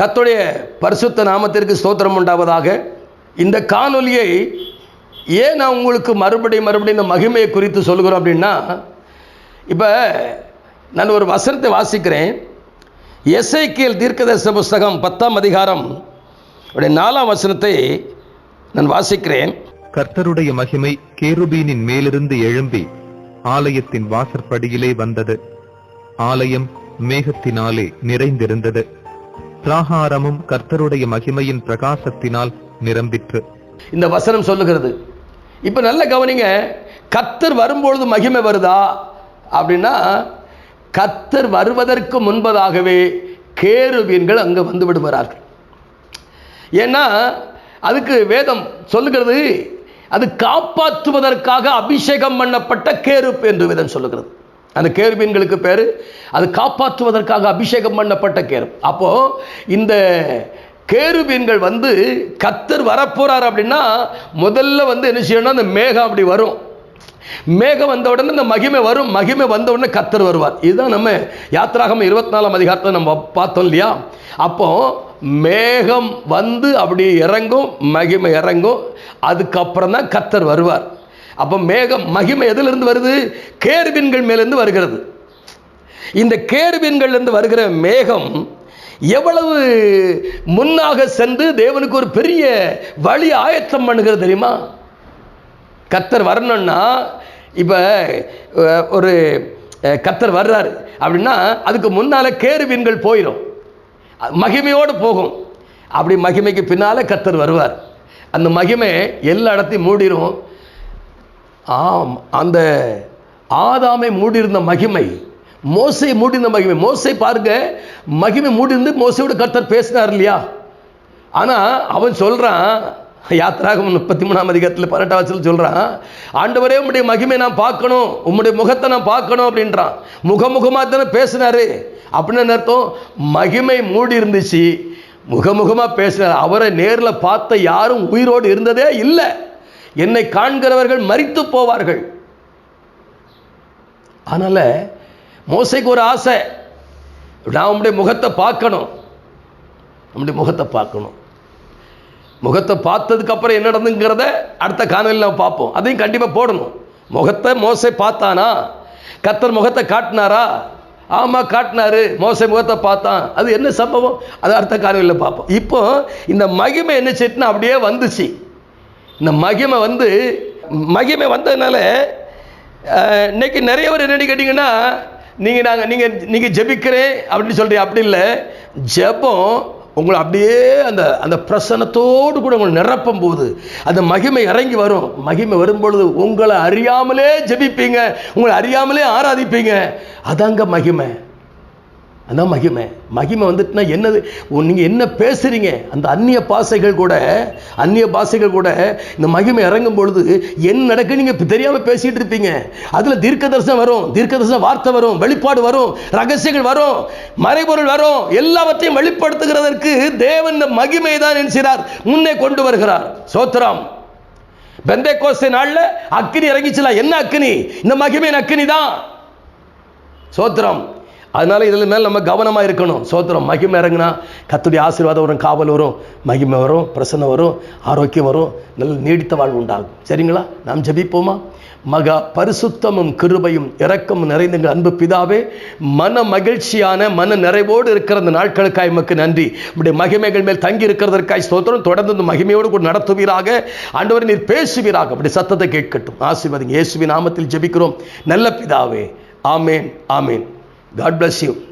கத்துடைய பரிசுத்த நாமத்திற்கு ஸ்தோத்திரம் உண்டாவதாக. இந்த காணொலியை ஏன் நான் உங்களுக்கு மறுபடியும் மறுபடியும் இந்த மகிமையை குறித்து சொல்கிறோம் அப்படின்னா இப்போ நான் ஒரு வசனத்தை வாசிக்கிறேன். எஸ்ஐக்கியல் தீர்க்கதரிசன புஸ்தகம் பத்தாம் அதிகாரம் உடைய நாலாம் வசனத்தை நான் வாசிக்கிறேன். கர்த்தருடைய மகிமை கேருபீனின் மேலிருந்து எழும்பி ஆலயத்தின் வாசற்படியிலே வந்தது. ஆலயம் மேகத்தினாலே நிறைந்திருந்தது. பிராகாரமும் கர்த்தருடைய மகிமையின் பிரகாசத்தினால் நிரம்பிற்று. இந்த வசனம் சொல்லுகிறது. இப்போ நல்ல கவனிங்க கத்தர் வரும்பொழுது மகிமை வருதா? அப்படின்னா கத்தர் வருவதற்கு முன்பதாகவே கேருபீன்கள் அங்கே வந்து விடுகிறார்கள். ஏன்னா அதுக்கு வேதம் சொல்லுகிறது அது காப்பாற்றுவதற்காக அபிஷேகம் பண்ணப்பட்ட கேருப் என்று வேதம் சொல்லுகிறது. அந்த கேருபீன்களுக்கு பேர். அது காப்பாற்றுவதற்காக அபிஷேகம் பண்ணப்பட்ட கேரு அப்போது இந்த கேருபீன்கள் வந்து கத்தர் வரப்போகிறார் அப்படின்னா முதல்ல வந்து என்ன செய்யணும் அந்த மேகம் அப்படி வரும். மேகம் வந்த உடனே இந்த மகிமை வரும். மகிமை வந்த உடனே கத்தர் வருவார். இதுதான் நம்ம யாத்திராகம் இருபத்தி நாலாம் அதிகாரத்தை நம்ம பார்த்தோம் இல்லையா? அப்போ மேகம் வந்து அப்படி இறங்கும் மகிமை இறங்கும். அதுக்கப்புறம் தான் கத்தர் வருவார். அப்போ மேகம் மகிமை எதிலிருந்து வருது? கேருபின்கள் மேலேருந்து வருகிறது. இந்த கேருபின்கள்லேருந்து வருகிற மேகம் எவ்வளவு முன்னாக சென்று தேவனுக்கு ஒரு பெரிய வழி ஆயத்தம் பண்ணுகிறது தெரியுமா? கத்தர் வரணும்னா இப்போ ஒரு கத்தர் வர்றாரு அப்படின்னா அதுக்கு முன்னால் கேருவீன்கள் போயிடும் மகிமையோடு போகும். அப்படி மகிமைக்கு பின்னால் கத்தர் வருவார். அந்த மகிமை எல்லா இடத்தையும் மூடிரும். ஆம் அந்த ஆதாமை மூடியிருந்த மகிமை மோசை மூடியிருந்த மகிமை. மோசை பாருங்க மகிமை மூடியிருந்து மோசையோட கர்த்தர் பேசினார் இல்லையா? ஆனால் அவன் சொல்கிறான் யாத்திராகம் முப்பத்தி மூணாம் அதிகாரத்தில் பன்னெண்டாவது சொல்கிறான் ஆண்டவரே உம்முடைய மகிமை நான் பார்க்கணும் உம்முடைய முகத்தை நான் பார்க்கணும் அப்படின்றான். முகமுகமாக தானே பேசினாரு. அப்படின்னு என்ன அர்த்தம்? மகிமை மூடி இருந்துச்சு முகமுகமாக பேசினார். அவரை நேரில் பார்த்த யாரும் உயிரோடு இருந்ததே இல்லை. என்னை காண்கிறவர்கள் மறித்து போவார்கள். அதனால் மோசைக்கு ஒரு ஆசை. நான் உம்முடைய முகத்தை பார்க்கணும். நம்முடைய முகத்தை பார்க்கணும். முகத்தை பார்த்ததுக்கப்புறம் என்ன நடந்துங்கிறத அடுத்த காணொலியில் நம்ம பார்ப்போம். அதையும் கண்டிப்பாக போடணும். முகத்தை மோசை பார்த்தானா? கத்தர் முகத்தை காட்டினாரா? ஆமாம் காட்டினாரு. மோசை முகத்தை பார்த்தான். அது என்ன சம்பவம்? அது அடுத்த காணொலியில் பார்ப்போம். இப்போ இந்த மகிமை என்ன செய்யுதுன்னா அப்படியே வந்துச்சு. இந்த மகிமை வந்து மகிமை வந்ததுனால இன்னைக்கு நிறைய பேர் என்னடி கேட்டிங்கன்னா நீங்கள் நாங்கள் நீங்கள் நீங்கள் ஜெபிக்கிறேன் அப்படின்னு சொல்கிறீங்க அப்படி இல்லை. ஜெபம் உங்களை அப்படியே அந்த அந்த பிரசனத்தோடு கூட உங்களை நிரப்பும் போது அந்த மகிமை இறங்கி வரும். மகிமை வரும்பொழுது உங்களை அறியாமலே ஜெபிப்பீங்க. உங்களை அறியாமலே ஆராதிப்பீங்க. அதாங்க மகிமை. அதான் மகிமை. மகிமை வந்துட்டுனா என்னது? நீங்கள் என்ன பேசுகிறீங்க அந்த அந்நிய பாசைகள் கூட அந்நிய பாசைகள் கூட இந்த மகிமை இறங்கும் பொழுது என்ன நடக்கு நீங்கள் தெரியாமல் பேசிகிட்டு இருப்பீங்க. அதில் தீர்க்க தரிசனம் வரும். தீர்க்க தரிசன வார்த்தை வரும். வெளிப்பாடு வரும். ரகசியங்கள் வரும். மறைபொருள் வரும். எல்லாவற்றையும் வெளிப்படுத்துகிறதற்கு தேவன் இந்த மகிமை தான் நினைச்சார் முன்னே கொண்டு வருகிறார். சோத்ராம் பெந்தை கோஸ்தை நாளில் அக்கினி இறங்கிச்சுல? என்ன அக்கினி இந்த மகிமையின் அக்கினி தான். சோத்திரம். அதனால இதில் மேலே நம்ம கவனமாக இருக்கணும். சோத்திரம் மகிமை இறங்குனா கத்துடைய ஆசீர்வாதம் வரும் காவல் வரும் மகிமை வரும் பிரசன்னம் வரும் ஆரோக்கியம் வரும் நல்ல நீடித்த வாழ்வு உண்டாகும். சரிங்களா? நாம் ஜெபிப்போமா? மக பரிசுத்தமும் கிருபையும் இரக்கமும் நிறைந்த எங்கள் அன்பு பிதாவே மன மகிழ்ச்சியான மன நிறைவோடு இருக்கிற அந்த நாட்களுக்காய் எமக்கு நன்றி. உடைய மகிமைகள் மேல் தங்கி இருக்கிறதற்காய் ஸ்தோத்திரம். தொடர்ந்து இந்த மகிமையோடு கூட நடத்துவீராக. ஆண்டவர் நீர் பேசுவீராக. அப்படி சத்தத்தை கேட்கட்டும். ஆசீர்வாதம் இயேசுவின் நாமத்தில் ஜெபிக்கிறோம். நல்ல பிதாவே. ஆமேன் ஆமேன். God bless you.